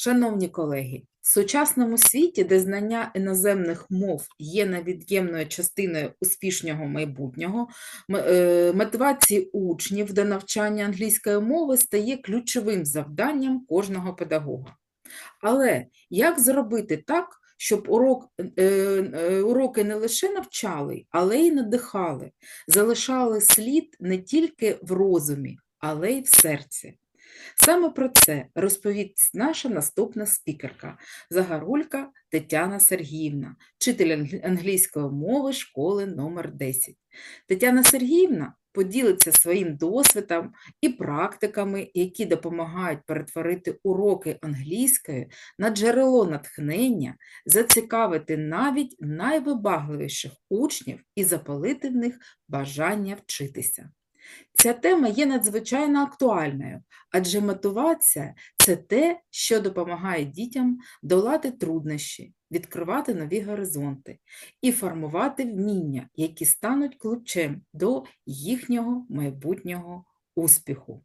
Шановні колеги, в сучасному світі, де знання іноземних мов є невід'ємною частиною успішного майбутнього, е, мотивації учнів до навчання англійської мови стає ключовим завданням кожного педагога. Але як зробити так, щоб урок, е, е, уроки не лише навчали, але й надихали, залишали слід не тільки в розумі, але й в серці? Саме про це розповість наша наступна спікерка Загорулька Тетяна Сергіївна, вчитель англійської мови школи номер 10. Тетяна Сергіївна поділиться своїм досвідом і практиками, які допомагають перетворити уроки англійської на джерело натхнення, зацікавити навіть найвибагливіших учнів і запалити в них бажання вчитися. Ця тема є надзвичайно актуальною, адже мотивація це те, що допомагає дітям долати труднощі, відкривати нові горизонти і формувати вміння, які стануть ключем до їхнього майбутнього успіху.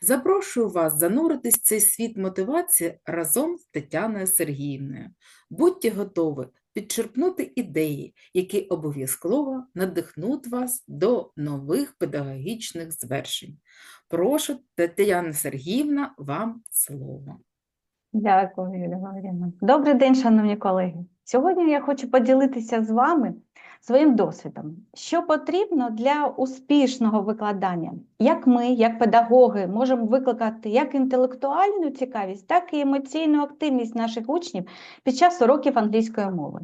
Запрошую вас зануритись в цей світ мотивації разом з Тетяною Сергіївною. Будьте готові підчерпнути ідеї, які обов'язково надихнуть вас до нових педагогічних звершень. Прошу, Тетяна Сергіївна, вам слово. Дякую, Юлія Валерійовна. Добрий день, шановні колеги. Сьогодні я хочу поділитися з вами своїм досвідом, що потрібно для успішного викладання. Як ми, як педагоги, можемо викликати як інтелектуальну цікавість, так і емоційну активність наших учнів під час уроків англійської мови.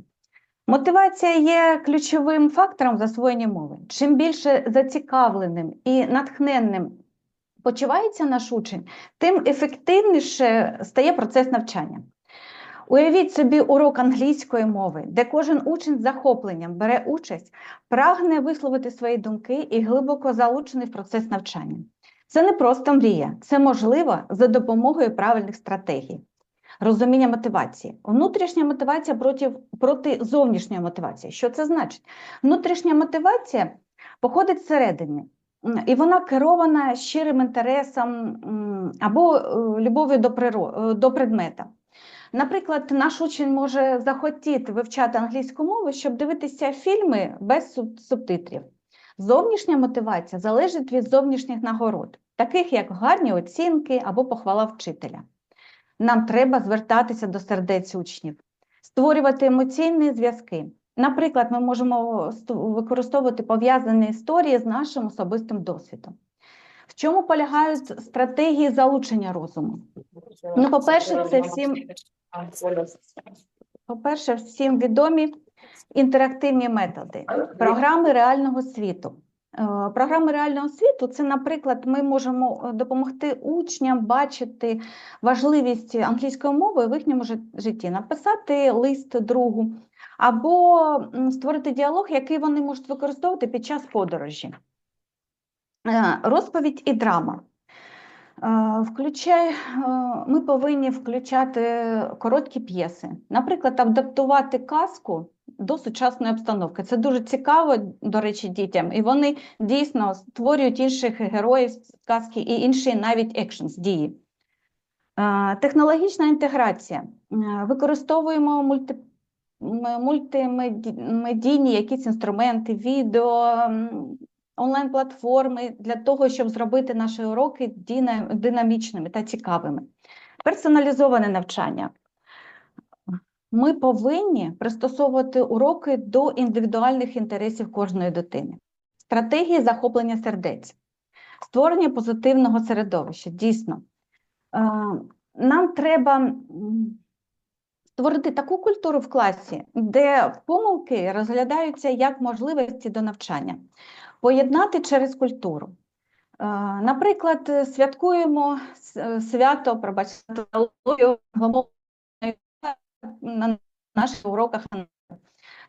Мотивація є ключовим фактором засвоєння мови. Чим більше зацікавленим і натхненним почувається наш учень, тим ефективніше стає процес навчання. Уявіть собі урок англійської мови, де кожен учень з захопленням бере участь, прагне висловити свої думки і глибоко залучений в процес навчання. Це не просто мрія, це можливо за допомогою правильних стратегій. Розуміння мотивації. Внутрішня мотивація проти, проти зовнішньої мотивації. Що це значить? Внутрішня мотивація походить зсередини, і вона керована щирим інтересом або е, любов'ю до, приро- е, до предмета. Наприклад, наш учень може захотіти вивчати англійську мову, щоб дивитися фільми без субтитрів. Зовнішня мотивація залежить від зовнішніх нагород, таких як гарні оцінки або похвала вчителя. Нам треба звертатися до сердець учнів, створювати емоційні зв'язки. Наприклад, ми можемо використовувати пов'язані історії з нашим особистим досвідом. В чому полягають стратегії залучення розуму? Ну, по-перше, це всім, по-перше, всім відомі інтерактивні методи, програми реального світу. Е, Програми реального світу це, наприклад, ми можемо е, допомогти учням бачити важливість англійської мови в їхньому житті, написати лист другу або створити діалог, який вони можуть використовувати під час подорожі. Е, Розповідь і драма. Е, Включай, е, ми повинні включати короткі п'єси. Наприклад, адаптувати казку до сучасної обстановки. Це дуже цікаво, до речі, дітям, і вони дійсно створюють інших героїв казки і інші навіть екшнс, дії. Технологічна інтеграція. Використовуємо мульти, м- мультимедійні якісь інструменти, відео, онлайн-платформи для того, щоб зробити наші уроки динамічними та цікавими. Персоналізоване навчання. Ми повинні пристосовувати уроки до індивідуальних інтересів кожної дитини. Стратегії захоплення сердець, створення позитивного середовища. Дійсно, Е, нам треба створити таку культуру в класі, де помилки розглядаються як можливості до навчання, поєднати через культуру. Е, Наприклад, святкуємо е, свято, пробачте, на наших уроках.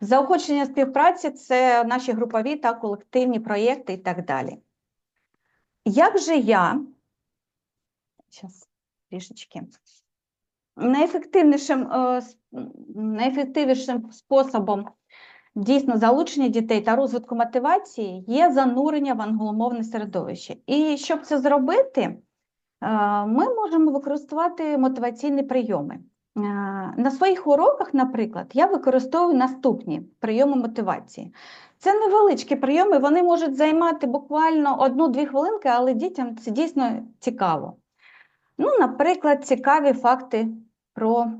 Заохочення співпраці це наші групові та колективні проєкти і так далі. Як же я, зараз трішечки, найефективнішим, е, найефективнішим способом дійсно залучення дітей та розвитку мотивації є занурення в англомовне середовище. І щоб це зробити, ми можемо використовувати мотиваційні прийоми. Е, На своїх уроках, наприклад, я використовую наступні прийоми мотивації. Це невеличкі прийоми, вони можуть займати буквально одну-дві хвилинки, але дітям це дійсно цікаво. Ну, наприклад, цікаві факти про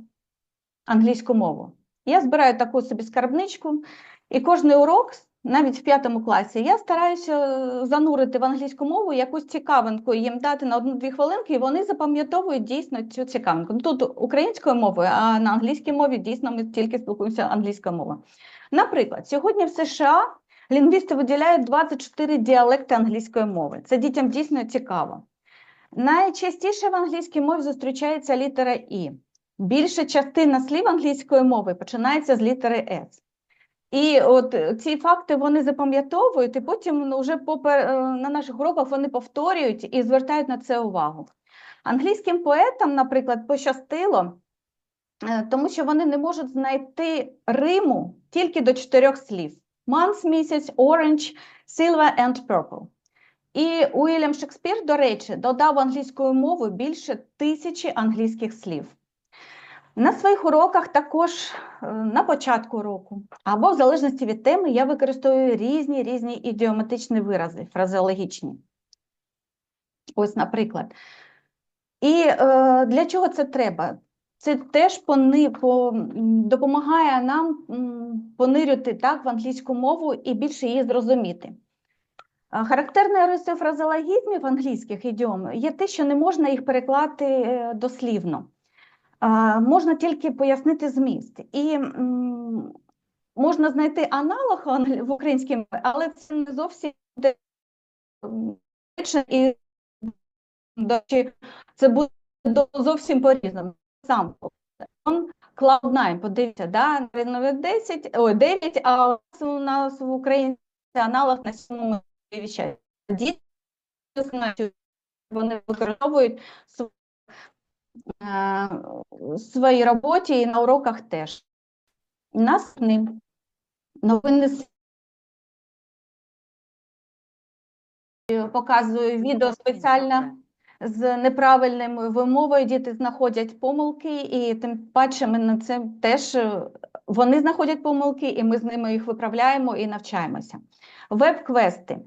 англійську мову. Я збираю таку собі скарбничку, і кожний урок, навіть в п'ятому класі, я стараюся занурити в англійську мову якусь цікавинку, їм дати на одну-дві хвилинки, і вони запам'ятовують дійсно цю цікавинку. Ну, Тут українською мовою, а на англійській мові дійсно ми тільки спілкуємося англійською мовою. Наприклад, сьогодні в США лінгвісти виділяють 24 діалекти англійської мови. Це дітям дійсно цікаво. Найчастіше в англійській мові зустрічається літера І. Більша частина слів англійської мови починається з літери С. І от е, ці факти вони запам'ятовують, і потім ну, вже попер, е, на наших уроках вони повторюють і звертають на це увагу. Англійським поетам, наприклад, пощастило, е, тому що вони не можуть знайти Риму тільки до чотирьох слів: month, місяць, orange, silver and purple. І Уільям Шекспір, до речі, додав англійською мовою більше тисячі англійських слів. На своїх уроках також е, на початку року або в залежності від теми я використовую різні різні ідіоматичні вирази, фразеологічні. Ось, наприклад. І е, для чого це треба? Це теж пони, по, допомагає нам понирювати так, в англійську мову і більше її зрозуміти. Характерною рисою фразеологізмів англійських ідіом є те, що не можна їх переклати е, дослівно. Можна тільки пояснити зміст. І можна знайти аналог в українській мові, але це не зовсім і це буде зовсім по-різному. Сам он Cloud9, подивіться, да? 10, ой, 9, а у нас в Україні це аналог на сьомому віщають. Діти вони використовують св- е, в своїй роботі і на уроках теж. Наступний новини з- показую відео спеціально з неправильною вимовою. Діти знаходять помилки, і тим паче ми на це теж е, вони знаходять помилки, і ми з ними їх виправляємо і навчаємося. Веб-квести.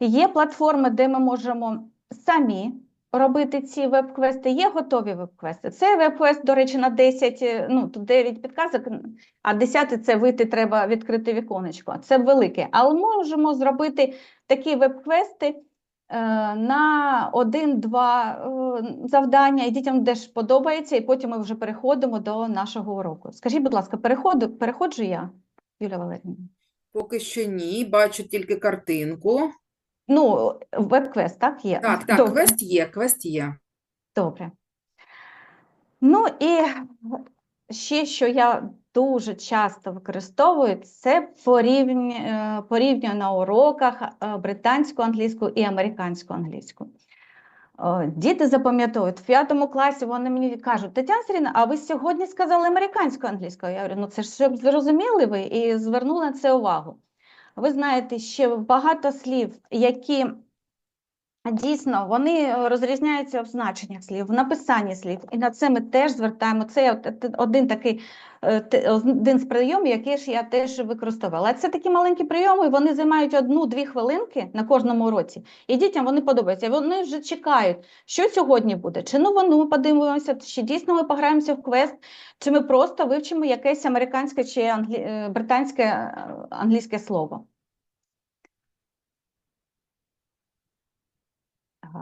Є платформи, де ми можемо самі робити ці веб-квести, є готові веб-квести. Це веб-квест, до речі, на 10, е, ну, тут 9 підказок, а 10 це вийти треба відкрити віконечко. Це велике. Але можемо зробити такі веб-квести е, на один-два е, завдання, і дітям теж подобається, і потім ми вже переходимо до нашого уроку. Скажіть, будь ласка, переходу, переходжу я, Юлія Валерійовна? Поки що ні, бачу тільки картинку. Ну, веб-квест, так, є? Так, так, Добре. квест є, квест є. Добре. Ну і ще, що я дуже часто використовую, це порівню, е, на уроках е, британську англійську і американську англійську. Е, Діти запам'ятовують, в п'ятому класі вони мені кажуть, Тетяна Сергійовна, а ви сьогодні сказали американську англійську? Я говорю, ну це ж щоб зрозуміли ви і звернули на це увагу. Ви знаєте, ще багато слів, які Дійсно, вони е, розрізняються в значеннях слів, в написанні слів, і на це ми теж звертаємо. Це от- один такий е, один з прийомів, який ж я теж використовувала. Це такі маленькі прийоми, вони займають одну-дві хвилинки на кожному уроці, і дітям вони подобаються. Вони вже чекають, що сьогодні буде. Чи новину подивимося, чи дійсно ми пограємося в квест, чи ми просто вивчимо якесь американське чи англі... е, британське е, англійське слово.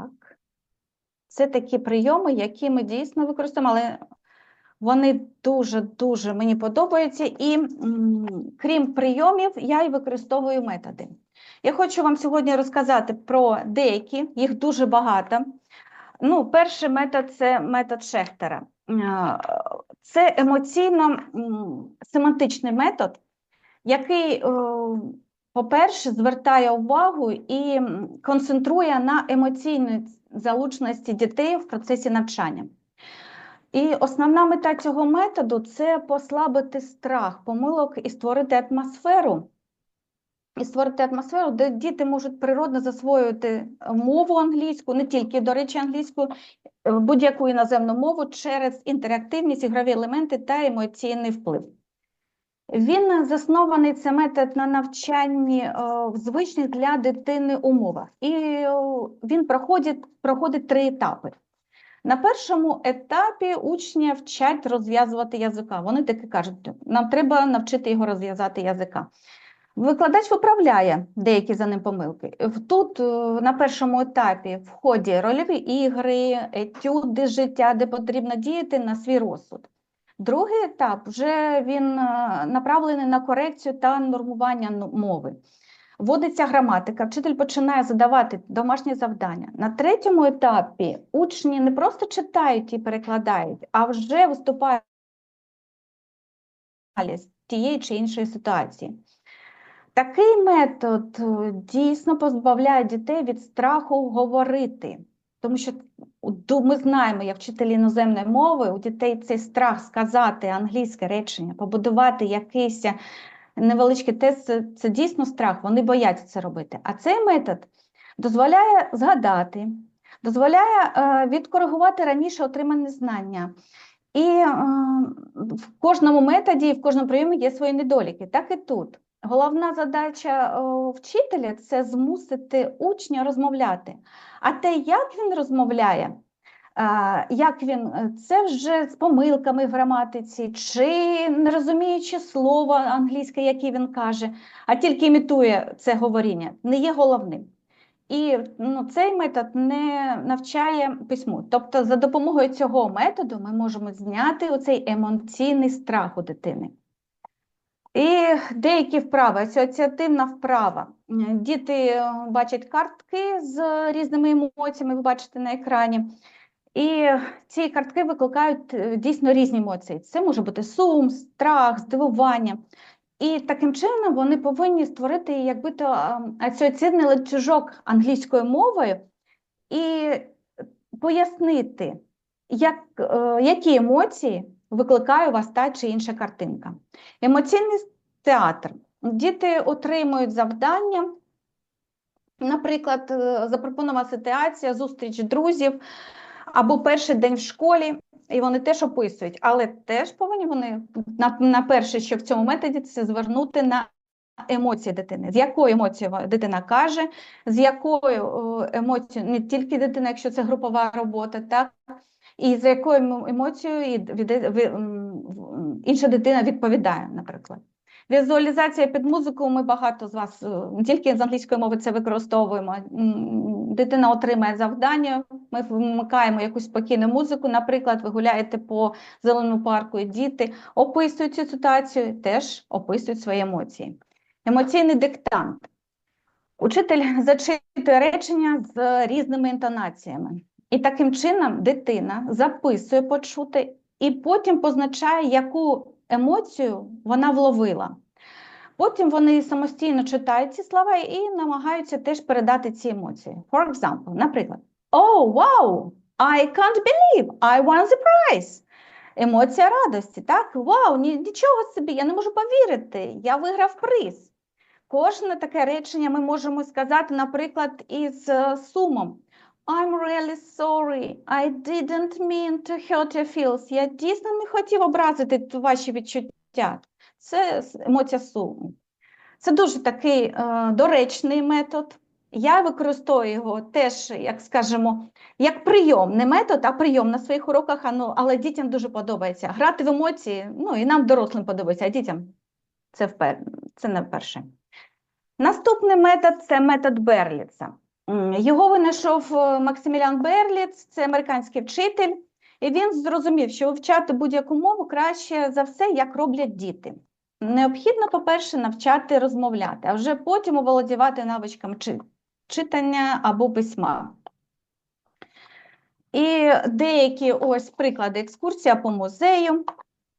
Так. Це такі прийоми, які ми дійсно використовуємо, але вони дуже-дуже мені подобаються. І крім прийомів, я і використовую методи. Я хочу вам сьогодні розказати про деякі, їх дуже багато. Ну, перший метод це метод Шехтера. Е, Це емоційно-семантичний метод, який, е, по-перше, звертає увагу і концентрує на емоційній залученості дітей в процесі навчання. І основна мета цього методу це послабити страх помилок і створити атмосферу, і створити атмосферу, де діти можуть природно засвоювати мову англійську, не тільки, до речі, англійську, е, будь-яку іноземну мову через інтерактивність, ігрові елементи та емоційний вплив. Він заснований це метод на навчанні е, в звичних для дитини умовах. І е, він проходить, проходить три етапи. На першому етапі учня вчать розв'язувати язика. Вони таки кажуть, нам треба навчити його розв'язати язика. Викладач виправляє деякі за ним помилки. Тут е, на першому етапі в ході рольові ігри, етюди життя, де потрібно діяти на свій розсуд. Другий етап вже він е, направлений на корекцію та нормування мови. Вводиться граматика, вчитель починає задавати домашні завдання. На третьому етапі учні не просто читають і перекладають, а вже виступають з тієї чи іншої ситуації. Такий метод е, дійсно позбавляє дітей від страху говорити, тому що ми знаємо, як вчителі іноземної мови, у дітей цей страх сказати англійське речення, побудувати якийсь невеличкий тест, це, дійсно страх, вони бояться це робити. А цей метод дозволяє згадати, дозволяє е, відкоригувати раніше отримані знання. І е, в кожному методі в кожному прийомі є свої недоліки. Так і тут. Головна задача вчителя це змусити учня розмовляти. А те, як він розмовляє, як він, е, це вже з помилками в граматиці, чи не розуміючи слова англійське, яке він каже, а тільки імітує це говоріння, не є головним. І ну, цей метод не навчає письму. Тобто, за допомогою цього методу ми можемо зняти оцей емоційний страх у дитини. І деякі вправи, асоціативна вправа. Діти е, бачать картки з різними емоціями, ви бачите на екрані. І ці картки викликають е, дійсно різні емоції. Це може бути сум, страх, здивування. І таким чином вони повинні створити якби то асоціативний ланцюжок англійською мовою і пояснити, як, е, які емоції викликає у вас та чи інша картинка. Емоційний театр. Діти отримують завдання, наприклад, е, запропонована ситуація, зустріч друзів або перший день в школі, і вони теж описують, але теж повинні вони на, на перше, що в цьому методі, це звернути на емоції дитини. З якою емоцією дитина каже, з якою е, емоцією, не тільки дитина, якщо це групова робота, так, і за якою емоцією і від- ви- м, в- інша дитина відповідає, наприклад. Візуалізація під музику, ми багато з вас е, не тільки з англійської мови це використовуємо. Дитина отримає завдання, ми вмикаємо якусь спокійну музику. Наприклад, ви гуляєте по зеленому парку, і діти описують цю ситуацію, теж описують свої емоції. Емоційний диктант. Учитель зачитує речення з різними інтонаціями. І таким чином дитина записує почути і потім позначає, яку емоцію вона вловила. Потім вони самостійно читають ці слова і намагаються теж передати ці емоції. For example, наприклад, Oh, wow! I can't believe I won the prize. Емоція радості, так? Вау, ні- нічого собі, я не можу повірити, я виграв приз. Кожне таке речення ми можемо сказати, наприклад, із е, сумом. I'm really sorry. I didn't mean to hurt your feelings. Я дійсно не хотів образити ваші відчуття. Це емоція суму. Це дуже такий е, доречний метод. Я використовую його теж, як скажемо, як прийом, не метод, а прийом на своїх уроках, але дітям дуже подобається. Грати в емоції, ну і нам, дорослим, подобається, а дітям це, впер... це не вперше. Наступний метод це метод Берліца. Його винайшов е, Максимілян Берліц, це американський вчитель, і він зрозумів, що вивчати будь-яку мову краще за все, як роблять діти. Необхідно, по-перше, навчати розмовляти, а вже потім оволодівати навичками читання або письма. І деякі ось приклади екскурсія по музею.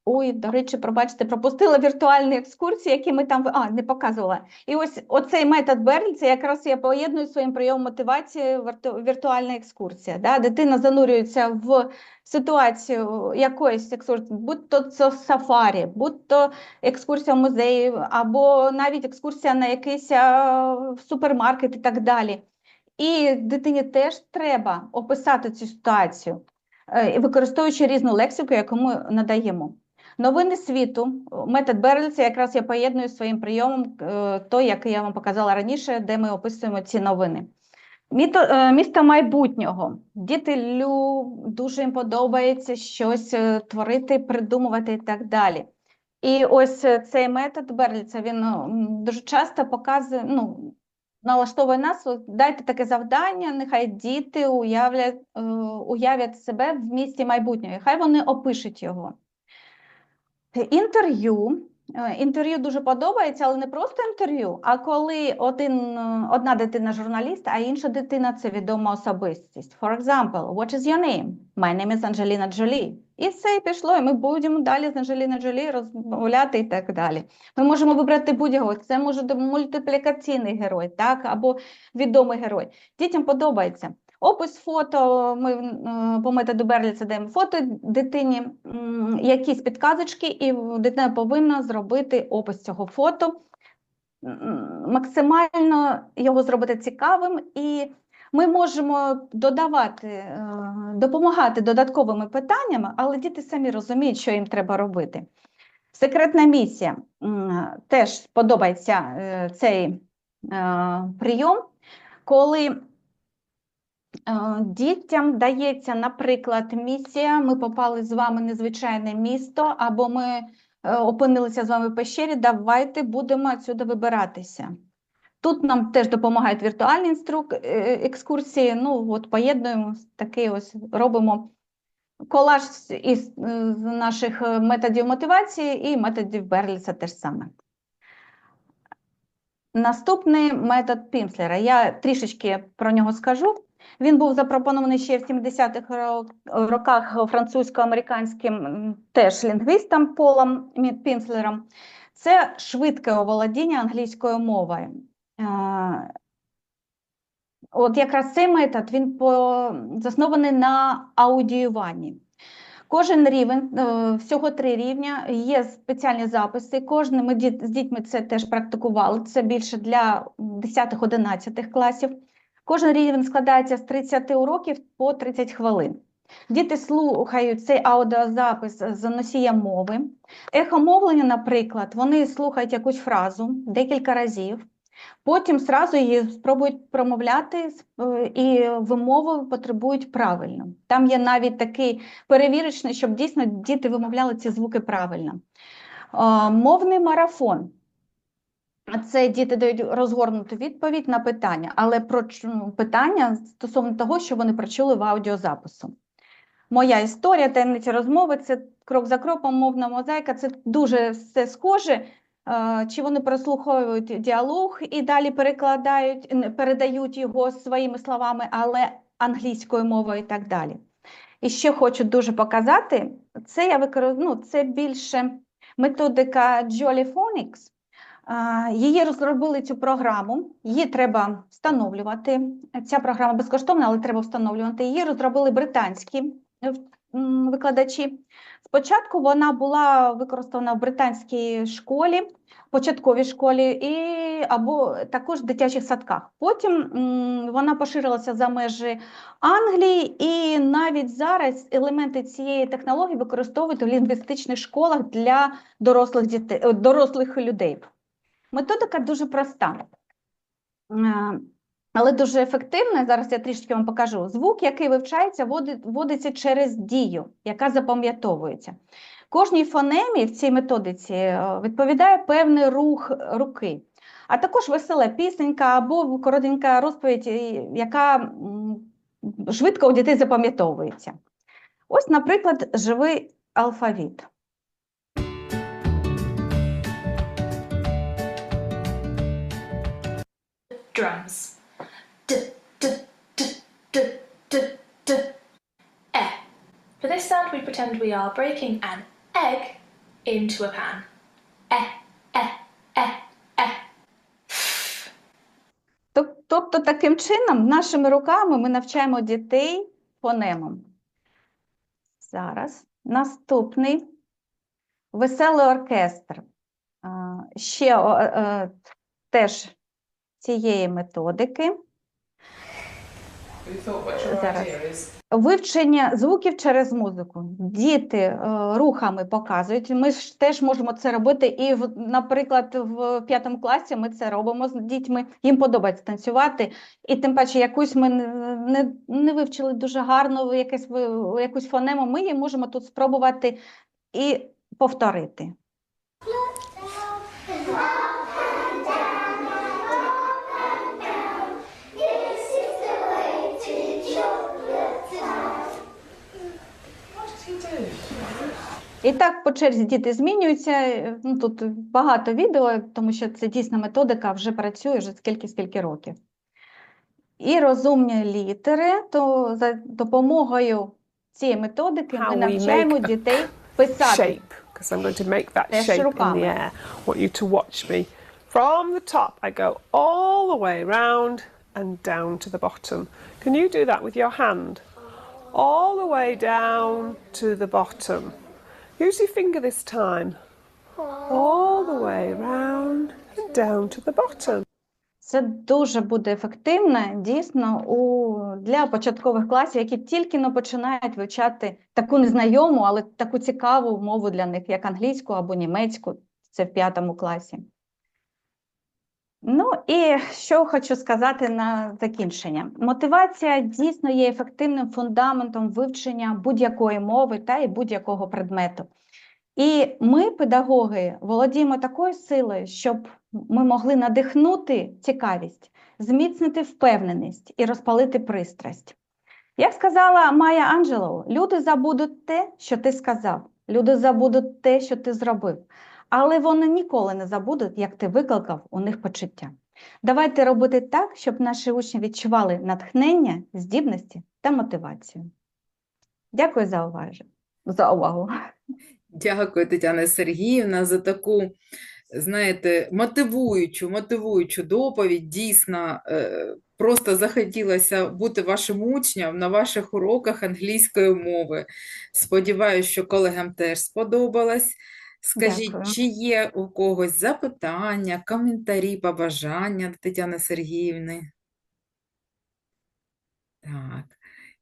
Ой, до речі, пробачте, пропустила віртуальні екскурсії, які ми там а, не показувала. І ось оцей метод Берль, це якраз я поєдную своїм прийомом мотивації віртуальна екскурсія. Да? Дитина занурюється в ситуацію якоїсь екскурсії, будь то це сафарі, будь то екскурсія в музеї, або навіть екскурсія на якийсь супермаркет і так далі. І дитині теж треба описати цю ситуацію, е, використовуючи різну лексику, яку ми надаємо. Новини світу, метод Берліца якраз я поєдную своїм прийомом, е, той, який я вам показала раніше, де ми описуємо ці новини. Е, місто майбутнього. Дітелю дуже їм подобається щось е, творити, придумувати і так далі. І ось цей метод Берліца, він дуже часто показує, ну, налаштовує нас, дайте таке завдання, нехай діти уявлять, уявлять себе в місті майбутнього, хай вони опишуть його. Інтерв'ю. Е, Інтерв'ю дуже подобається, але не просто інтерв'ю, а коли один, е, одна дитина журналіст, а інша дитина це відома особистість. For example, what is your name? My name is Angelina Jolie. І все і пішло, і ми будемо далі з Анджеліна Джолі розмовляти і так далі. Ми можемо вибрати будь-якого. Це може бути мультиплікаційний герой, так, або відомий герой. Дітям подобається. Опис фото, ми е, по методу Берліца даємо фото дитині, якісь підказочки, і дитина повинна зробити опис цього фото, максимально його зробити цікавим, і ми можемо додавати, е, допомагати додатковими питаннями, але діти самі розуміють, що їм треба робити. Секретна місія. Теж подобається е, цей прийом, коли Дітям дається, наприклад, місія. Ми попали з вами в незвичайне місто, або ми е, опинилися з вами в пещері. Давайте будемо відсюди вибиратися. Тут нам теж допомагають віртуальні інструк... е, екскурсії. Ну, от поєднуємо такий ось робимо колаж із е, наших е, методів мотивації і методів Берліса теж саме. Наступний метод Пімслера. Я трішечки про нього скажу. Він був запропонований ще в 70-х роках французько-американським теж лінгвістом Полом Мі- Це швидке оволодіння англійською мовою. От якраз цей метод він заснований на аудіюванні. Кожен рівень, е, всього три рівня, є спеціальні записи. Діт- з дітьми це теж практикували, це більше для 10-11 класів. Кожен рівень складається з 30 уроків по 30 хвилин. Діти слухають цей аудіозапис з носієм мови. Ехомовлення, наприклад, вони слухають якусь фразу декілька разів, потім зразу її спробують промовляти е, і вимову потребують правильно. Там є навіть такий перевірочний, щоб дійсно діти вимовляли ці звуки правильно. Е, Мовний марафон. Це діти дають розгорнуту відповідь на питання, але про ну, питання стосовно того, що вони прочули в аудіозапису. Моя історія, таємниці розмови це крок за кроком, мовна мозаїка. Це дуже все схоже. Е, Чи вони прослуховують діалог і далі перекладають, передають його своїми словами, але англійською мовою і так далі. І ще хочу дуже показати, це я використовую, ну, це більше методика Jolly Phonics. Її розробили цю програму, її треба встановлювати. Ця програма безкоштовна, але треба встановлювати. Її розробили британські е, викладачі. Спочатку вона була використана в британській школі, початковій школі і або також в дитячих садках. Потім вона поширилася за межі Англії, і навіть зараз елементи цієї технології використовують у лінгвістичних школах для дорослих дітей, дорослих людей. Методика дуже проста, е, але дуже ефективна. Зараз я трішки вам покажу. Звук, який вивчається, вводиться через дію, яка запам'ятовується. Кожній фонемі в цій методиці е, відповідає певний рух руки, а також весела пісенька або коротенька розповідь, е, яка швидко у дітей запам'ятовується. Ось, наприклад, живий алфавіт. Drums. D, d, d, d, d, d, eh. For this sound, we pretend we are breaking an egg into a pan. Eh, eh, eh. Тоб- Тобто, таким чином, нашими руками ми навчаємо дітей фонемам. Зараз наступний веселий оркестр. Ще е, теж цієї методики. Зараз. Вивчення звуків через музику. Діти е, рухами показують. Ми ж теж можемо це робити. І, в, наприклад, в п'ятому класі ми це робимо з дітьми. Їм подобається танцювати. І тим паче, якусь ми не, не, вивчили дуже гарно, якесь, якусь фонему, ми її можемо тут спробувати і повторити. І так по черзі діти змінюються. е, Ну, тут багато відео, тому що це дійсна методика вже працює вже скільки-скільки років. І розумні літери, то за допомогою цієї методики ми навчаємо make дітей писати. shape because I'm going to make that Теж shape in the air. I want you to watch me. From the top, I go all the way round and down to the bottom. Can you do that with your hand? All the way down to the bottom. Use your finger this time. All the way round and down to the bottom. Це дуже буде ефективно, дійсно, у, для початкових класів, які тільки но починають вивчати таку незнайому, але таку цікаву мову для них, як англійську або німецьку, це в п'ятому класі. Ну і що хочу сказати на закінчення. Мотивація дійсно є ефективним фундаментом вивчення будь-якої мови та й будь-якого предмету. І ми, педагоги, володіємо такою силою, щоб ми могли надихнути цікавість, зміцнити впевненість і розпалити пристрасть. Як сказала Майя Анджелоу, люди забудуть те, що ти сказав, люди забудуть те, що ти зробив, але вони ніколи не забудуть, як ти викликав у них почуття. Давайте робити так, щоб наші учні відчували натхнення, здібності та мотивацію. Дякую за увагу. За увагу. Дякую, Тетяна Сергіївна, за таку, знаєте, мотивуючу, мотивуючу доповідь. Дійсно, е, просто захотілося бути вашим учням на ваших уроках англійської мови. Сподіваюся, що колегам теж сподобалось. Скажіть, Дякую. чи є у когось запитання, коментарі, побажання до Тетяни Сергіївни? Так,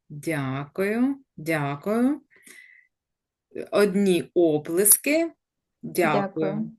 дякую, дякую. Одні оплески. Дякую. Дякую.